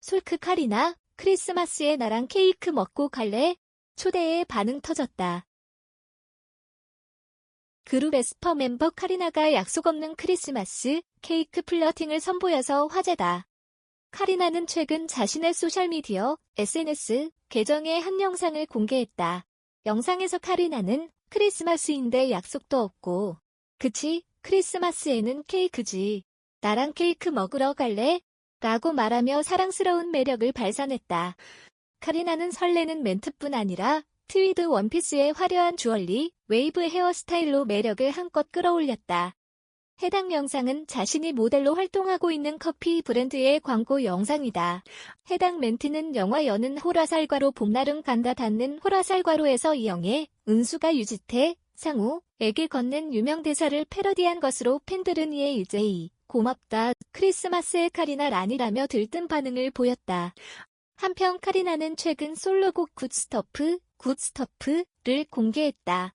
솔크 카리나, 크리스마스에 나랑 케이크 먹고 갈래? 초대에 반응 터졌다. 그룹 에스퍼 멤버 카리나가 약속 없는 크리스마스 케이크 플러팅을 선보여서 화제다. 카리나는 최근 자신의 소셜미디어 SNS 계정에 한 영상을 공개했다. 영상에서 카리나는 크리스마스인데 약속도 없고 그치 크리스마스에는 케이크지. 나랑 케이크 먹으러 갈래? 라고 말하며 사랑스러운 매력을 발산했다. 카리나는 설레는 멘트뿐 아니라 트위드 원피스의 화려한 주얼리, 웨이브 헤어스타일로 매력을 한껏 끌어올렸다. 해당 영상은 자신이 모델로 활동하고 있는 커피 브랜드의 광고 영상이다. 해당 멘트는 영화 여는 호라살과로 봄날은 간다 닿는 호라살과로에서 이영애, 은수가 유지태, 상우에게 건넨 유명 대사를 패러디한 것으로 팬들은 이에 이제이 고맙다 크리스마스의 카리나 란이라며 들뜬 반응을 보였다. 한편 카리나는 최근 솔로곡 굿스터프, 굿스터프를 공개했다.